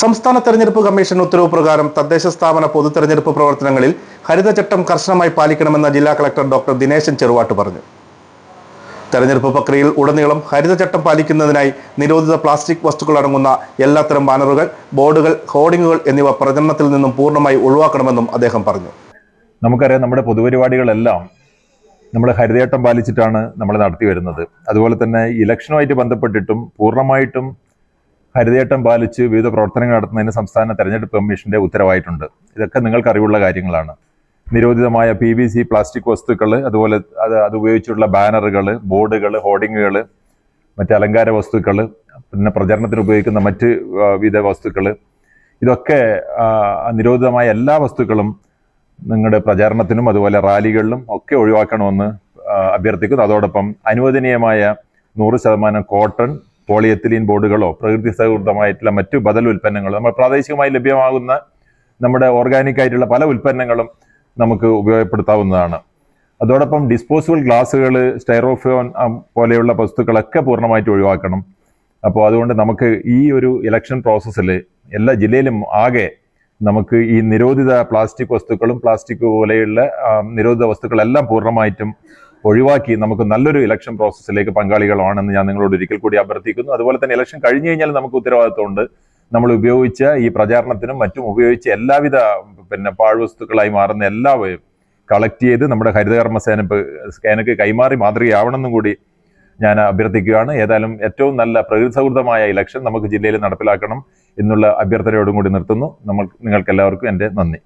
സംസ്ഥാന തെരഞ്ഞെടുപ്പ് കമ്മീഷൻ ഉത്തരവ് പ്രകാരം തദ്ദേശ സ്ഥാപന പൊതു തെരഞ്ഞെടുപ്പ് പ്രവർത്തനങ്ങളിൽ ഹരിതചട്ടം കർശനമായി പാലിക്കണമെന്ന് ജില്ലാ കളക്ടർ ഡോക്ടർ ദിനേശൻ ചെറുവാട്ട് പറഞ്ഞു. തെരഞ്ഞെടുപ്പ് പ്രക്രിയയിൽ ഉടനീളം ഹരിതചട്ടം പാലിക്കുന്നതിനായി നിരോധിത പ്ലാസ്റ്റിക് വസ്തുക്കൾ അടങ്ങുന്ന എല്ലാത്തരം ബാനറുകൾ ബോർഡുകൾ ഹോർഡിങ്ങുകൾ എന്നിവ പ്രചരണത്തിൽ നിന്നും പൂർണമായി ഒഴിവാക്കണമെന്നും അദ്ദേഹം പറഞ്ഞു. നമുക്കറിയാം നമ്മുടെ പൊതുപരിപാടികളെല്ലാം നമ്മൾ ഹരിതേട്ടം പാലിച്ചിട്ടാണ് നമ്മൾ നടത്തി വരുന്നത് അതുപോലെ തന്നെ ഇലക്ഷനുമായിട്ട് ബന്ധപ്പെട്ടിട്ടും പൂർണമായിട്ടും ഹരിതേട്ടം പാലിച്ച് വിവിധ പ്രവർത്തനങ്ങൾ നടത്തുന്നതിന് സംസ്ഥാന തെരഞ്ഞെടുപ്പ് കമ്മീഷന്റെ ഉത്തരവായിട്ടുണ്ട്. ഇതൊക്കെ നിങ്ങൾക്ക് അറിവുള്ള കാര്യങ്ങളാണ്. നിരോധിതമായ പി വി സി പ്ലാസ്റ്റിക് വസ്തുക്കൾ അതുപോലെ അത് അത് ഉപയോഗിച്ചുള്ള ബാനറുകൾ ബോർഡുകൾ ഹോർഡിങ്ങുകൾ മറ്റ് അലങ്കാര വസ്തുക്കൾ പിന്നെ പ്രചരണത്തിന് ഉപയോഗിക്കുന്ന മറ്റ് വിധ വസ്തുക്കൾ ഇതൊക്കെ നിരോധിതമായ എല്ലാ വസ്തുക്കളും നിങ്ങളുടെ പ്രചാരണത്തിനും അതുപോലെ റാലികളിലും ഒക്കെ ഒഴിവാക്കണമെന്ന് അഭ്യർത്ഥിക്കുന്നു. അതോടൊപ്പം അനുവദനീയമായ നൂറ് ശതമാനം കോട്ടൺ പോളിയെത്തിലീൻ ബോർഡുകളോ പ്രകൃതി സൗഹൃദമായിട്ടുള്ള മറ്റു ബദൽ ഉൽപ്പന്നങ്ങളോ നമ്മൾ പ്രാദേശികമായി ലഭ്യമാകുന്ന നമ്മുടെ ഓർഗാനിക് ആയിട്ടുള്ള പല ഉൽപ്പന്നങ്ങളും നമുക്ക് ഉപയോഗപ്പെടുത്താവുന്നതാണ്. അതോടൊപ്പം ഡിസ്പോസിബിൾ ഗ്ലാസ്സുകൾ സ്റ്റൈറോഫോൺ പോലെയുള്ള വസ്തുക്കളൊക്കെ പൂർണമായിട്ട് ഒഴിവാക്കണം. അപ്പോൾ അതുകൊണ്ട് നമുക്ക് ഈ ഒരു ഇലക്ഷൻ പ്രോസസ്സിൽ എല്ലാ ജില്ലയിലും ആകെ നമുക്ക് ഈ നിരോധിത പ്ലാസ്റ്റിക് വസ്തുക്കളും പ്ലാസ്റ്റിക് പോലെയുള്ള നിരോധിത വസ്തുക്കളെല്ലാം പൂർണമായിട്ടും ഒഴിവാക്കി നമുക്ക് നല്ലൊരു ഇലക്ഷൻ പ്രോസസ്സിലേക്ക് പങ്കാളികളാണെന്ന് ഞാൻ നിങ്ങളോട് ഒരിക്കൽ കൂടി അഭ്യർത്ഥിക്കുന്നു. അതുപോലെ തന്നെ ഇലക്ഷൻ കഴിഞ്ഞു കഴിഞ്ഞാൽ നമുക്ക് ഉത്തരവാദിത്വമുണ്ട്. നമ്മൾ ഉപയോഗിച്ച ഈ പ്രചാരണത്തിനും മറ്റും ഉപയോഗിച്ച എല്ലാവിധ പിന്നെ പാഴ്വസ്തുക്കളായി മാറുന്ന എല്ലാ കളക്ട് ചെയ്ത് നമ്മുടെ ഹരിതകർമ്മ സേന സേനക്ക് കൈമാറി മാതൃകയാവണമെന്നും കൂടി ഞാൻ അഭ്യർത്ഥിക്കുകയാണ്. ഏതായാലും ഏറ്റവും നല്ല പ്രകൃതി സൗഹൃദമായ ഇലക്ഷൻ നമുക്ക് ജില്ലയിൽ നടപ്പിലാക്കണം എന്നുള്ള അഭ്യർത്ഥനയോടും കൂടി നിർത്തുന്നു. നമ്മൾ നിങ്ങൾക്ക് എല്ലാവർക്കും എന്റെ നന്ദി.